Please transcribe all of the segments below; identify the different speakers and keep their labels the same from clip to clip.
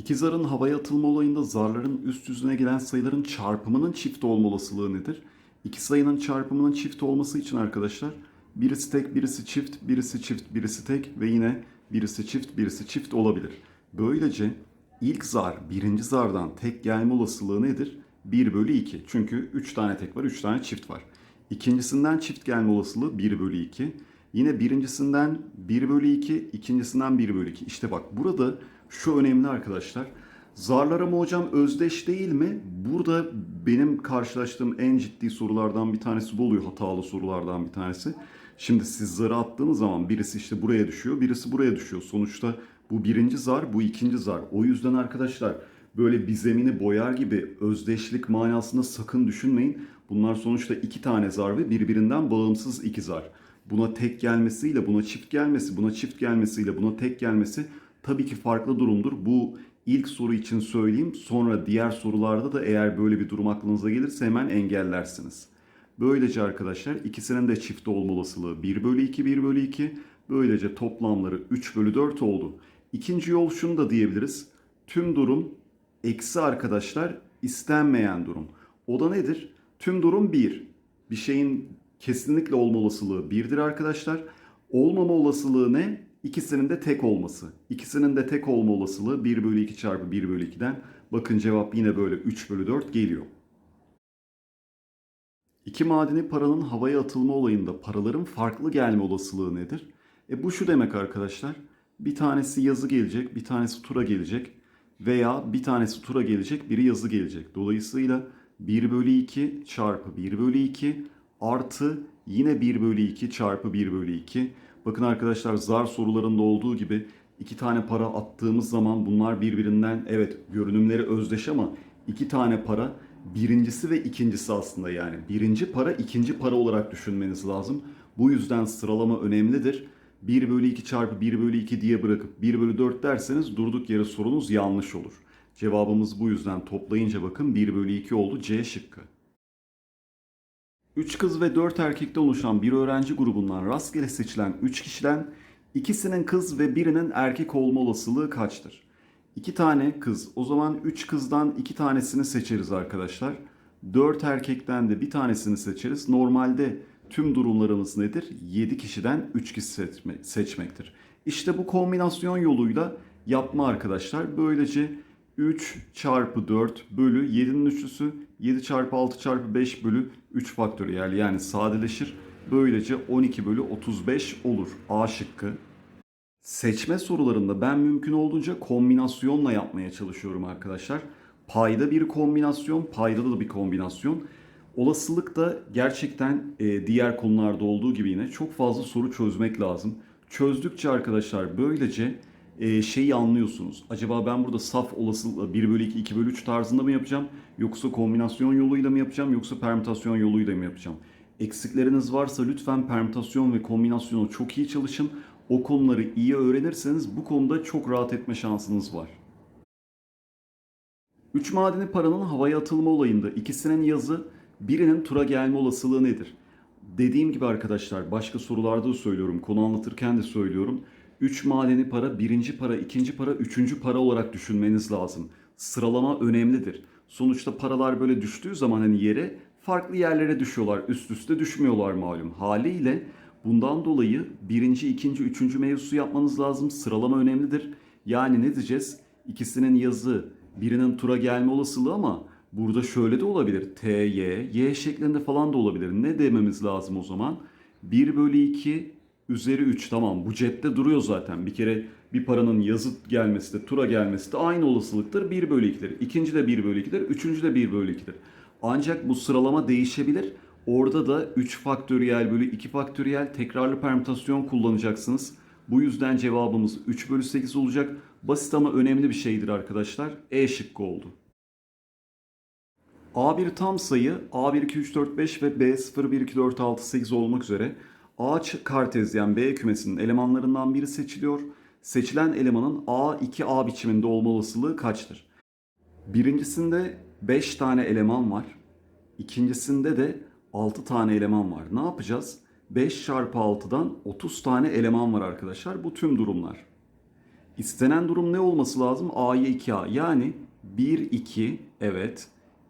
Speaker 1: İki zarın havaya atılma olayında zarların üst yüzüne gelen sayıların çarpımının çift olma olasılığı nedir? İki sayının çarpımının çift olması için arkadaşlar birisi tek, birisi çift, birisi çift, birisi tek ve yine birisi çift, birisi çift olabilir. Böylece ilk zar birinci zardan tek gelme olasılığı nedir? 1 bölü 2. Çünkü 3 tane tek var, 3 tane çift var. İkincisinden çift gelme olasılığı 1 bölü 2. Yine birincisinden 1 bölü 2, ikincisinden 1 bölü 2. İşte bak burada şu önemli arkadaşlar. Zarlar ama hocam özdeş değil mi? Burada benim karşılaştığım en ciddi sorulardan bir tanesi bu oluyor. Hatalı sorulardan bir tanesi. Şimdi siz zarı attığınız zaman birisi işte buraya düşüyor, birisi buraya düşüyor. Sonuçta bu birinci zar, bu ikinci zar. O yüzden arkadaşlar böyle bir zemini boyar gibi özdeşlik manasında sakın düşünmeyin. Bunlar sonuçta iki tane zar ve birbirinden bağımsız iki zar. Buna tek gelmesiyle buna çift gelmesi, buna çift gelmesiyle buna tek gelmesi tabii ki farklı durumdur. Bu ilk soru için söyleyeyim. Sonra diğer sorularda da eğer böyle bir durum aklınıza gelirse hemen engellersiniz. Böylece arkadaşlar ikisinin de çift olma olasılığı 1 bölü 2, 1 bölü 2. Böylece toplamları 3 bölü 4 oldu. İkinci yol şunu da diyebiliriz. Tüm durum eksi arkadaşlar istenmeyen durum. O da nedir? Tüm durum 1. Bir şeyin kesinlikle olma olasılığı 1'dir arkadaşlar. Olmama olasılığı ne? İkisinin de tek olması. İkisinin de tek olma olasılığı 1 bölü 2 çarpı 1 bölü 2'den. Bakın cevap yine böyle 3 bölü 4 geliyor. İki madeni paranın havaya atılma olayında paraların farklı gelme olasılığı nedir? E bu şu demek arkadaşlar. Bir tanesi yazı gelecek, bir tanesi tura gelecek veya bir tanesi tura gelecek, biri yazı gelecek. Dolayısıyla 1 bölü 2 çarpı 1 bölü 2 artı yine 1 bölü 2 çarpı 1 bölü 2. Bakın arkadaşlar zar sorularında olduğu gibi iki tane para attığımız zaman bunlar birbirinden evet görünümleri özdeş ama iki tane para birincisi ve ikincisi aslında yani. Birinci para ikinci para olarak düşünmeniz lazım. Bu yüzden sıralama önemlidir. 1 bölü 2 çarpı 1 bölü 2 diye bırakıp 1 bölü 4 derseniz durduk yere sorunuz yanlış olur. Cevabımız bu yüzden toplayınca bakın 1 bölü 2 oldu C şıkkı. 3 kız ve 4 erkekten oluşan bir öğrenci grubundan rastgele seçilen 3 kişiden ikisinin kız ve birinin erkek olma olasılığı kaçtır? 2 tane kız. O zaman 3 kızdan 2 tanesini seçeriz arkadaşlar. 4 erkekten de bir tanesini seçeriz. Normalde tüm durumlarımız nedir? 7 kişiden 3 kişi seçme, seçmektir. İşte bu kombinasyon yoluyla yapma arkadaşlar. Böylece 3 çarpı 4 bölü 7'nin üçlüsü 7 çarpı 6 çarpı 5 bölü 3 faktöriyel yani sadeleşir. Böylece 12 bölü 35 olur. A şıkkı. Seçme sorularında ben mümkün olduğunca kombinasyonla yapmaya çalışıyorum arkadaşlar. Payda bir kombinasyon, payda da bir kombinasyon. Olasılık da gerçekten e, diğer konularda olduğu gibi yine çok fazla soru çözmek lazım. Çözdükçe arkadaşlar böylece e, şeyi anlıyorsunuz. Acaba ben burada saf olasılıkla 1 bölü 2, 2 bölü 3 tarzında mı yapacağım? Yoksa kombinasyon yoluyla mı yapacağım? Yoksa permütasyon yoluyla mı yapacağım? Eksikleriniz varsa lütfen permütasyon ve kombinasyonu çok iyi çalışın. O konuları iyi öğrenirseniz bu konuda çok rahat etme şansınız var. Üç madeni paranın havaya atılma olayında ikisinin yazı birinin tura gelme olasılığı nedir? Dediğim gibi arkadaşlar başka sorularda da söylüyorum, konu anlatırken de söylüyorum. Üç madeni para, birinci para, ikinci para, üçüncü para olarak düşünmeniz lazım. Sıralama önemlidir. Sonuçta paralar böyle düştüğü zaman hani yere farklı yerlere düşüyorlar. Üst üste düşmüyorlar malum. Haliyle bundan dolayı birinci, ikinci, üçüncü mevzusu yapmanız lazım. Sıralama önemlidir. Yani ne diyeceğiz? İkisinin yazı, birinin tura gelme olasılığı ama burada şöyle de olabilir. T, Y, Y şeklinde falan da olabilir. Ne dememiz lazım o zaman? 1 bölü 2 üzeri 3 tamam bu cepte duruyor zaten. Bir kere bir paranın yazıt gelmesi de tura gelmesi de aynı olasılıktır. 1 bölü 2'dir. İkinci de 1 bölü 2'dir. Üçüncü de 1 bölü 2'dir. Ancak bu sıralama değişebilir. Orada da 3 faktöriyel bölü 2 faktöriyel tekrarlı permütasyon kullanacaksınız. Bu yüzden cevabımız 3 bölü 8 olacak. Basit ama önemli bir şeydir arkadaşlar. E şıkkı oldu. A1 tam sayı A1, 2, 3, 4, 5 ve B0, 1, 2, 4, 6, 8 olmak üzere A kartezyen B kümesinin elemanlarından biri seçiliyor. Seçilen elemanın A2A biçiminde olma olasılığı kaçtır? Birincisinde 5 tane eleman var. İkincisinde de 6 tane eleman var. Ne yapacağız? 5 çarpı 6'dan 30 tane eleman var arkadaşlar. Bu tüm durumlar. İstenen durum ne olması lazım? A'ya 2A. Yani 1, 2 evet.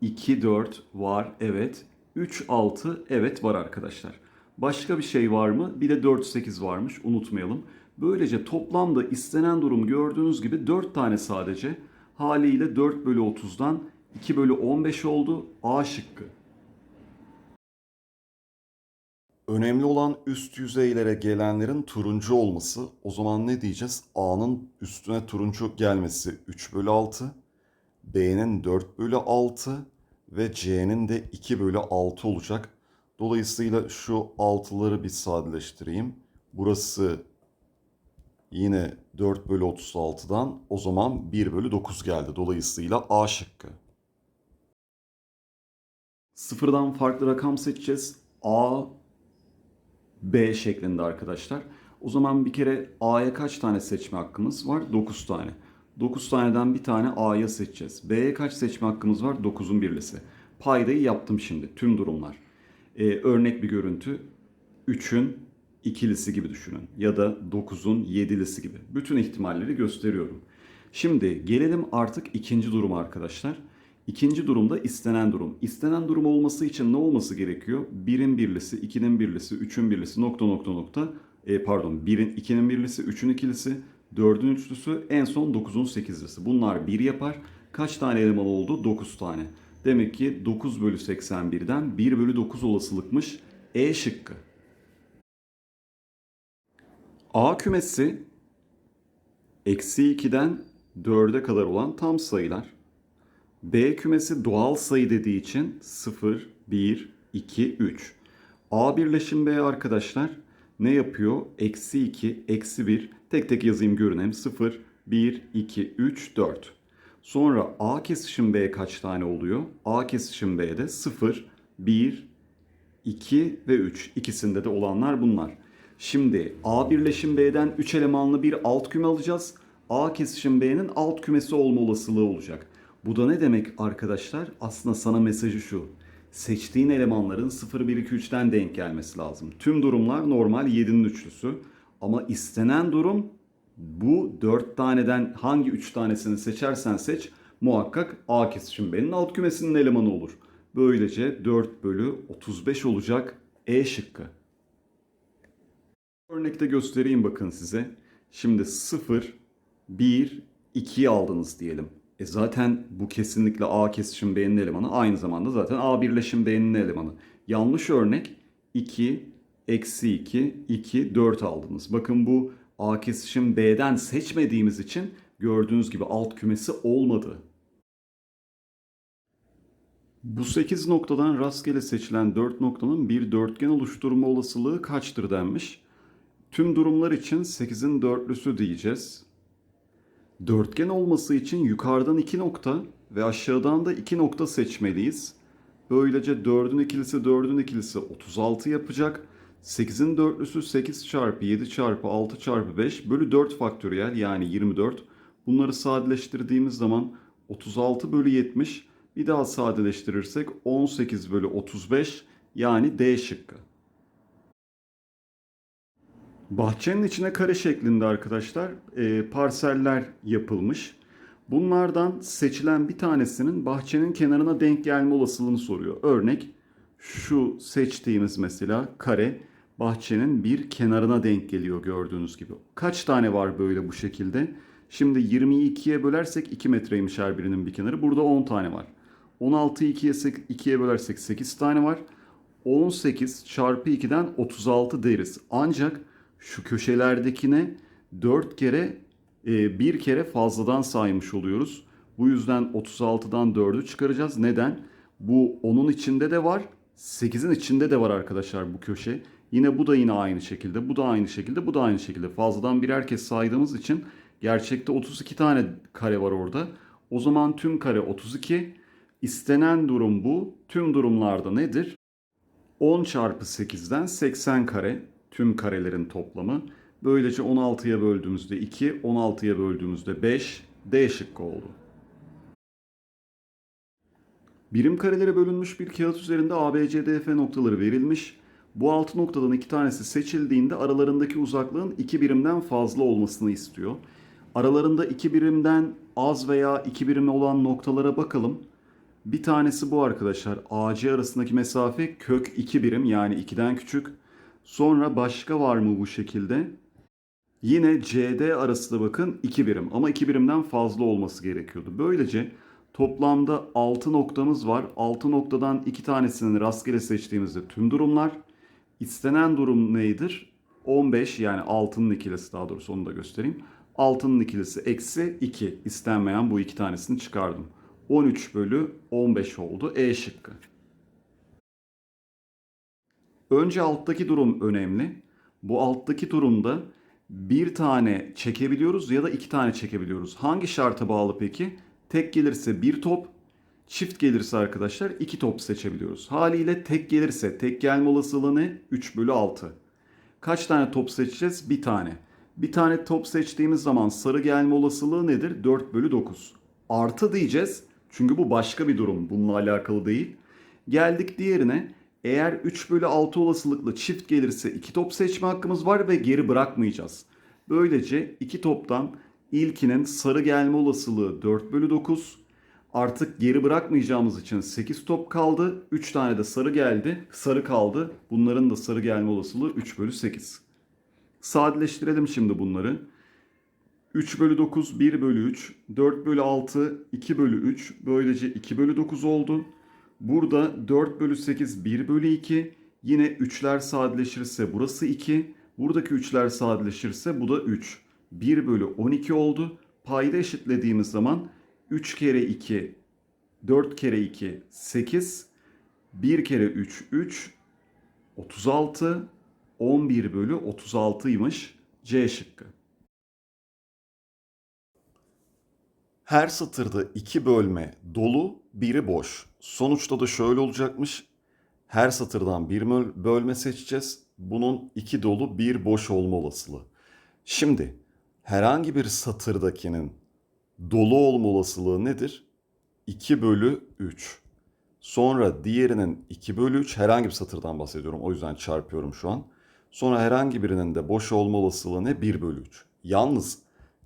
Speaker 1: 2, 4 var evet. 3, 6 evet var arkadaşlar. Başka bir şey var mı? Bir de 4, 8 varmış unutmayalım. Böylece toplamda istenen durum gördüğünüz gibi 4 tane sadece. Haliyle 4 bölü 30'dan 2 bölü 15 oldu. A şıkkı.
Speaker 2: Önemli olan üst yüzeylere gelenlerin turuncu olması. O zaman ne diyeceğiz? A'nın üstüne turuncu gelmesi 3 bölü 6. B'nin 4 bölü 6 ve C'nin de 2 bölü 6 olacak. Dolayısıyla şu 6'ları bir sadeleştireyim. Burası yine 4 bölü 36'dan o zaman 1 bölü 9 geldi. Dolayısıyla A şıkkı.
Speaker 1: Sıfırdan farklı rakam seçeceğiz. A, B şeklinde arkadaşlar. O zaman bir kere A'ya kaç tane seçme hakkımız var? 9 tane. 9 taneden bir tane A'ya seçeceğiz. B'ye kaç seçme hakkımız var? 9'un birlisi. Paydayı yaptım şimdi. Tüm durumlar. Ee, örnek bir görüntü. 3'ün ikilisi gibi düşünün. Ya da 9'un yedilisi gibi. Bütün ihtimalleri gösteriyorum. Şimdi gelelim artık ikinci duruma arkadaşlar. İkinci durumda istenen durum. İstenen durum olması için ne olması gerekiyor? 1'in birlisi, 2'nin birlisi, 3'ün birlisi, nokta nokta nokta. E, pardon 1'in 2'nin birlisi, 3'ün ikilisi, 4'ün üçlüsü, en son 9'un sekizlisi. Bunlar 1 yapar. Kaç tane eleman oldu? 9 tane. Demek ki 9 bölü 81'den 1 bölü 9 olasılıkmış. E şıkkı. A kümesi eksi 2'den 4'e kadar olan tam sayılar. B kümesi doğal sayı dediği için 0, 1, 2, 3. A birleşim B arkadaşlar ne yapıyor? Eksi 2, eksi 1. Tek tek yazayım görüneyim. 0, 1, 2, 3, 4. Sonra A kesişim B kaç tane oluyor? A kesişim B'de 0, 1, 2 ve 3. İkisinde de olanlar bunlar. Şimdi A birleşim B'den 3 elemanlı bir alt küme alacağız. A kesişim B'nin alt kümesi olma olasılığı olacak. Bu da ne demek arkadaşlar? Aslında sana mesajı şu. Seçtiğin elemanların 0, 1, 2, 3'ten denk gelmesi lazım. Tüm durumlar normal 7'nin üçlüsü. Ama istenen durum bu 4 taneden hangi 3 tanesini seçersen seç muhakkak A kesişim B'nin alt kümesinin elemanı olur. Böylece 4 bölü 35 olacak E şıkkı. Örnekte göstereyim bakın size. Şimdi 0, 1, 2'yi aldınız diyelim. E zaten bu kesinlikle A kesişim B'nin elemanı. Aynı zamanda zaten A birleşim B'nin elemanı. Yanlış örnek 2, eksi 2, 2, 4 aldınız. Bakın bu A kesişim B'den seçmediğimiz için gördüğünüz gibi alt kümesi olmadı. Bu 8 noktadan rastgele seçilen 4 noktanın bir dörtgen oluşturma olasılığı kaçtır denmiş. Tüm durumlar için 8'in dörtlüsü diyeceğiz. Dörtgen olması için yukarıdan 2 nokta ve aşağıdan da 2 nokta seçmeliyiz. Böylece 4'ün ikilisi 4'ün ikilisi 36 yapacak. 8'in dörtlüsü 8 çarpı 7 çarpı 6 çarpı 5 bölü 4 faktöriyel yani 24. Bunları sadeleştirdiğimiz zaman 36 bölü 70 bir daha sadeleştirirsek 18 bölü 35 yani D şıkkı. Bahçenin içine kare şeklinde arkadaşlar e, parseller yapılmış. Bunlardan seçilen bir tanesinin bahçenin kenarına denk gelme olasılığını soruyor. Örnek şu seçtiğimiz mesela kare bahçenin bir kenarına denk geliyor gördüğünüz gibi. Kaç tane var böyle bu şekilde? Şimdi 20'yi 2'ye bölersek 2 metreymiş her birinin bir kenarı. Burada 10 tane var. 16'yı 2'ye 2'ye bölersek 8 tane var. 18 çarpı 2'den 36 deriz. Ancak şu köşelerdekine 4 kere e, bir kere fazladan saymış oluyoruz. Bu yüzden 36'dan 4'ü çıkaracağız. Neden? Bu onun içinde de var. 8'in içinde de var arkadaşlar bu köşe. Yine bu da yine aynı şekilde. Bu da aynı şekilde. Bu da aynı şekilde. Fazladan birer kez saydığımız için gerçekte 32 tane kare var orada. O zaman tüm kare 32. İstenen durum bu. Tüm durumlarda nedir? 10 çarpı 8'den 80 kare tüm karelerin toplamı. Böylece 16'ya böldüğümüzde 2, 16'ya böldüğümüzde 5, D şıkkı oldu. Birim karelere bölünmüş bir kağıt üzerinde ABCDF noktaları verilmiş. Bu altı noktadan iki tanesi seçildiğinde aralarındaki uzaklığın iki birimden fazla olmasını istiyor. Aralarında 2 birimden az veya 2 birim olan noktalara bakalım. Bir tanesi bu arkadaşlar. AC arasındaki mesafe kök 2 birim yani 2'den küçük. Sonra başka var mı bu şekilde? Yine CD arası da bakın 2 birim ama 2 birimden fazla olması gerekiyordu. Böylece toplamda 6 noktamız var. 6 noktadan 2 tanesini rastgele seçtiğimizde tüm durumlar. İstenen durum nedir? 15 yani altının ikilisi daha doğrusu onu da göstereyim. Altının ikilisi eksi 2 istenmeyen bu iki tanesini çıkardım. 13 bölü 15 oldu E şıkkı. Önce alttaki durum önemli. Bu alttaki durumda bir tane çekebiliyoruz ya da iki tane çekebiliyoruz. Hangi şarta bağlı peki? Tek gelirse bir top, çift gelirse arkadaşlar iki top seçebiliyoruz. Haliyle tek gelirse tek gelme olasılığı ne? 3 bölü 6. Kaç tane top seçeceğiz? Bir tane. Bir tane top seçtiğimiz zaman sarı gelme olasılığı nedir? 4 bölü 9. Artı diyeceğiz. Çünkü bu başka bir durum. Bununla alakalı değil. Geldik diğerine. Eğer 3 bölü 6 olasılıkla çift gelirse 2 top seçme hakkımız var ve geri bırakmayacağız. Böylece 2 toptan ilkinin sarı gelme olasılığı 4 bölü 9. Artık geri bırakmayacağımız için 8 top kaldı. 3 tane de sarı geldi. Sarı kaldı. Bunların da sarı gelme olasılığı 3 bölü 8. Sadeleştirelim şimdi bunları. 3 bölü 9 1 bölü 3. 4 bölü 6 2 bölü 3. Böylece 2 bölü 9 oldu. Burada 4 bölü 8 1 bölü 2. Yine 3'ler sadeleşirse burası 2. Buradaki 3'ler sadeleşirse bu da 3. 1 bölü 12 oldu. Payda eşitlediğimiz zaman 3 kere 2 4 kere 2 8 1 kere 3 3 36 11 bölü 36'ymış C şıkkı.
Speaker 2: Her satırda iki bölme dolu, biri boş. Sonuçta da şöyle olacakmış. Her satırdan bir böl- bölme seçeceğiz. Bunun iki dolu, bir boş olma olasılığı. Şimdi herhangi bir satırdakinin dolu olma olasılığı nedir? 2 bölü 3. Sonra diğerinin 2 bölü 3 herhangi bir satırdan bahsediyorum. O yüzden çarpıyorum şu an. Sonra herhangi birinin de boş olma olasılığı ne? 1 bölü 3. Yalnız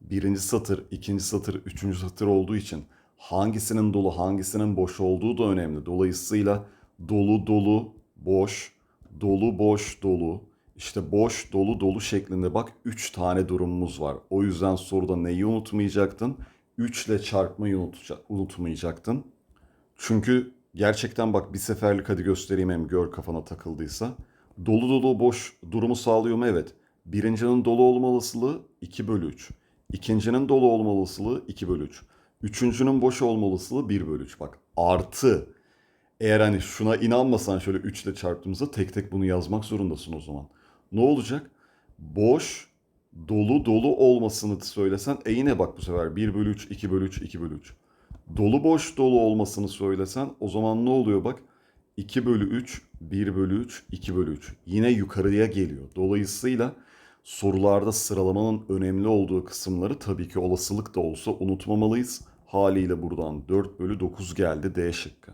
Speaker 2: birinci satır, ikinci satır, üçüncü satır olduğu için hangisinin dolu, hangisinin boş olduğu da önemli. Dolayısıyla dolu, dolu, boş, dolu, boş, dolu, işte boş, dolu, dolu şeklinde bak 3 tane durumumuz var. O yüzden soruda neyi unutmayacaktın? 3 ile çarpmayı unutmayacaktın. Çünkü gerçekten bak bir seferlik hadi göstereyim hem gör kafana takıldıysa. Dolu dolu boş durumu sağlıyor mu? Evet. Birincinin dolu olma olasılığı 2 bölü 3. İkincinin dolu olma olasılığı 2 bölü 3. Üçüncünün boş olma olasılığı 1 bölü 3. Bak artı. Eğer hani şuna inanmasan şöyle 3 ile çarptığımızda tek tek bunu yazmak zorundasın o zaman. Ne olacak? Boş, dolu dolu olmasını söylesen e yine bak bu sefer 1 bölü 3, 2 bölü 3, 2 bölü 3. Dolu boş dolu olmasını söylesen o zaman ne oluyor bak? 2 bölü 3, 1 bölü 3, 2 bölü 3. Yine yukarıya geliyor. Dolayısıyla sorularda sıralamanın önemli olduğu kısımları tabii ki olasılık da olsa unutmamalıyız. Haliyle buradan 4 bölü 9 geldi D şıkkı.